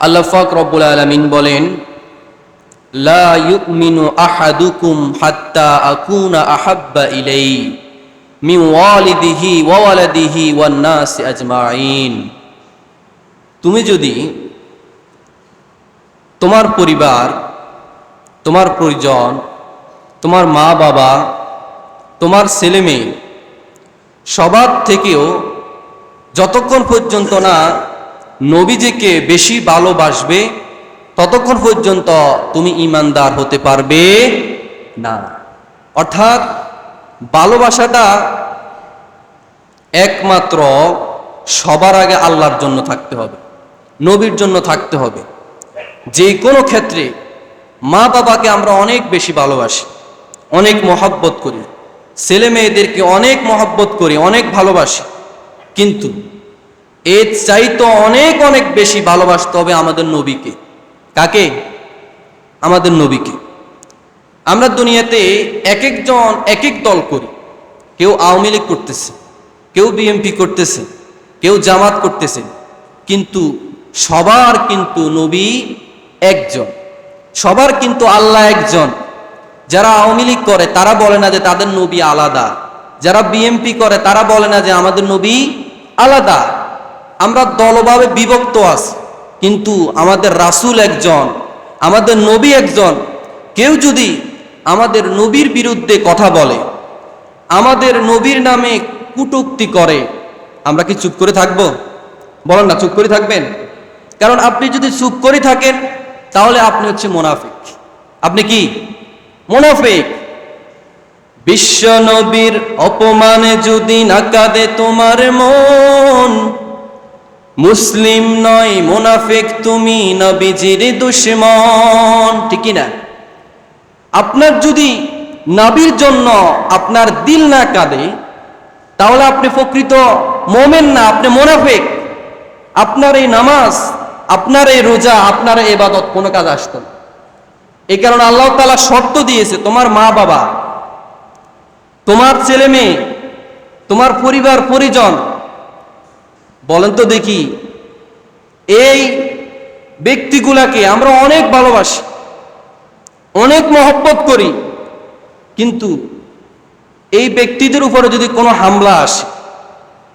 আল্লাহ ফাক রব্বুল আলমিন বলেন, লা ইউমিনু আহাদুকুম হাত্তা আকুনা আহাব্বা ইলাই মিন ওয়ালিদিহি ওয়া ওয়ালাদিহি ওয়ান নাস আজমাইন তুমি যদি তোমার পরিবার, তোমার পরিজন, তোমার মা বাবা তোমার ছেলে মেয়ে সবার থেকেও যতক্ষণ পর্যন্ত না নবীজিকে বেশি ভালোবাসবে, ততক্ষণ পর্যন্ত তুমি ইমানদার হতে পারবে না। অর্থাৎ ভালোবাসাটা একমাত্র সবার আগে আল্লাহর জন্য থাকতে হবে, নবীর জন্য থাকতে হবে। যে কোনো ক্ষেত্রে মা বাবাকে আমরা অনেক বেশি ভালোবাসি, অনেক মহব্বত করি, ছেলে মেয়েদেরকে অনেক মহব্বত করি, অনেক ভালোবাসি, কিন্তু এর চাইতো অনেক অনেক বেশি ভালোবাসতে হবে আমাদের নবীকে। কাকে? আমাদের নবীকে। আমরা দুনিয়াতে এক একজন, এক এক দল করি। কেউ আওয়ামী লীগ করতেছে, কেউ বিএমপি করতেছে, কেউ জামাত করতেছে। কিন্তু সবার কিন্তু নবী একজন। সবার কিন্তু আল্লাহ একজন। যারা আওয়ামী লীগ করে, তারা বলে না যে তাদের নবী আলাদা। যারা বিএমপি করে, তারা বলে না যে আমাদের নবী আলাদা। আমরা দলভাবে বিভক্ত আছি। কিন্তু আমাদের রাসূল একজন, আমাদের নবী একজন, কেউ যদি আমাদের নবীর বিরুদ্ধে কথা বলে, আমাদের নবীর নামে কুটুক্তি করে, আমরা কি চুপ করে থাকব? বলেন না, চুপ করে থাকবেন? কারণ আপনি যদি চুপ করে থাকেন, তাহলে আপনি হচ্ছে মোনাফিক। আপনি কি? মোনাফিক। বিশ্ব নবীর অপমানে যদি না কাঁদে তোমার মন মুসলিম নয়, মোনাফিক, তুমি নবীজির দুশ্মন। ঠিকই না আপনার যদি নাবির জন্য আপনার দিল না কাঁদে, তাহলে আপনি প্রকৃত মোমেন না, আপনি মোনাফেক। আপনার এই নামাজ, আপনার এই রোজা, আপনার এবাদত কোনো কাজ আসতো না। এই কারণে আল্লাহ তালা শর্ত দিয়েছে, তোমার মা বাবা, তোমার ছেলে মেয়ে, তোমার পরিবার, পরিজন বলেন তো দেখি, এই ব্যক্তিগুলাকে আমরা অনেক ভালোবাসি, অনেক মহব্বত করি, কিন্তু এই ব্যক্তিদের উপরে যদি কোনো হামলা আসে,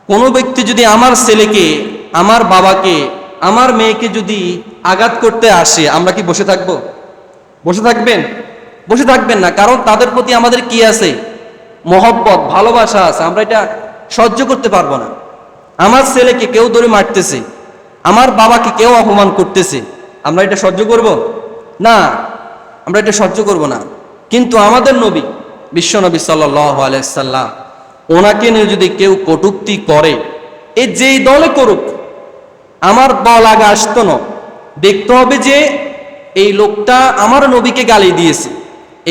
কোনো ব্যক্তি যদি আমার ছেলেকে, আমার বাবাকে, আমার মেয়েকে যদি আঘাত করতে আসে, আমরা কি বসে থাকব? বসে থাকবেন? বসে থাকবেন না, কারণ তাদের প্রতি আমাদের কি আছে? মহব্বত, ভালোবাসা আছে, আমরা এটা সহ্য করতে পারব না। আমার ছেলেকে কেউ ধরে মারতেছে, আমার বাবাকে কেউ অপমান করতেছে, আমরা এটা সহ্য করব? না, আমরা এটা সহ্য করব না। কিন্তু আমাদের নবী, বিশ্বনবী সাল্লাহ আলাইসাল্লাম ওনাকে নিয়ে যদি কেউ কটুক্তি করে, এ যেই দলে করুক, আমার দল আগে আসতো না। দেখতে হবে যে এই লোকটা আমার নবীকে গালি দিয়েছে।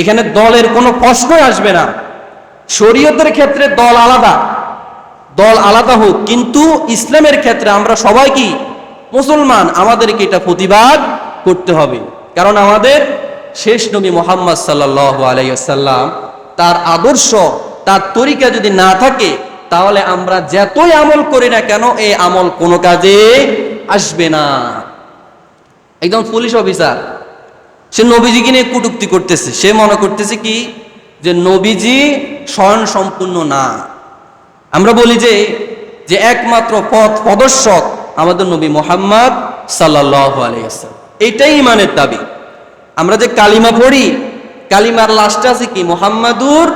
এখানে দলের কোনো প্রশ্নই আসবে না। শরীয়তের ক্ষেত্রে দল আলাদা দল আলাদা হোক, কিন্তু ইসলামের ক্ষেত্রে আমরা সবাই কি মুসলমান? আমাদেরকে এটা প্রতিবাদ করতে হবে। কারণ আমাদের শেষ নবী মোহাম্মদ সাল্লাহ আলাইসাল্লাম তার আদর্শ, তার তরিকা যদি না থাকে, তাহলে আমরা যতই আমল করি না কেন এই আমল কোনো কাজে আসবে না। একদম পুলিশ অফিসার, সে নবীজিকে নিয়ে কুটুক্তি করতেছে। সে মনে করতেছে কি? যে নবীজি স্বয়ং সম্পূর্ণ না। আমরা বলি যে যে একমাত্র পথ প্রদর্শক আমাদের নবী মোহাম্মদ সাল্লাহ আলাইসাল্লাম এটাই ইমানের দাবি। আমরা যে কালিমা পড়ি, কালিমার লাস্টে আছে কি? মোহাম্মদুর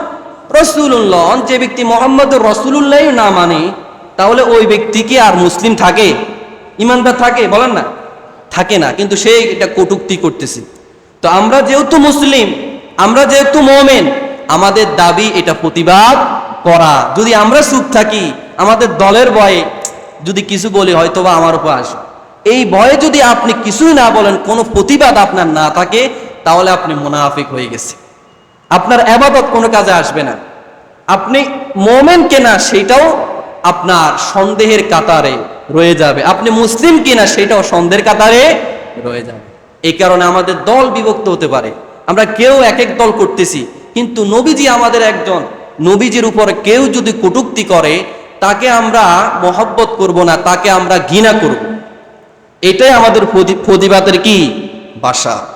রসুল্লাহ যে ব্যক্তি মোহাম্মদুর রসুল্লাহ না মানে তাহলে ওই ব্যক্তি কি আর মুসলিম থাকে? ইমানদার থাকে? বলেন না। থাকে না, কিন্তু সে এটা কটুক্তি করতেছে। তো আমরা যেহেতু মুসলিম, আমরা যেহেতু মোমেন, আমাদের দাবি এটা প্রতিবাদ করা। যদি আমরা সুখ থাকি, আমাদের দলের ভয়ে যদি কিছু বলি হয়তো বা আমার উপর আসে এই ভয়ে যদি আপনি কিছুই না বলেন, কোনো প্রতিবাদ আপনার না থাকে, তাহলে আপনি মোনাফিক হয়ে গেছে আপনার আবাদত কোনো কাজে আসবে না। আপনি মোমেন কেনা, সেটাও আপনার সন্দেহের কাতারে রয়ে যাবে। আপনি মুসলিম কিনা, সেটাও সন্দেহের কাতারে রয়ে যাবে। এই কারণে আমাদের দল বিভক্ত হতে পারে। আমরা কেউ এক এক দল করতেছি, কিন্তু নবীজি আমাদের একজন নবীজির উপর কেউ যদি কটুক্তি করে, তাকে আমরা মহব্বত করব না, তাকে আমরা ঘৃণা করব। এটাই আমাদের প্রতিবাদের কি? বাসা।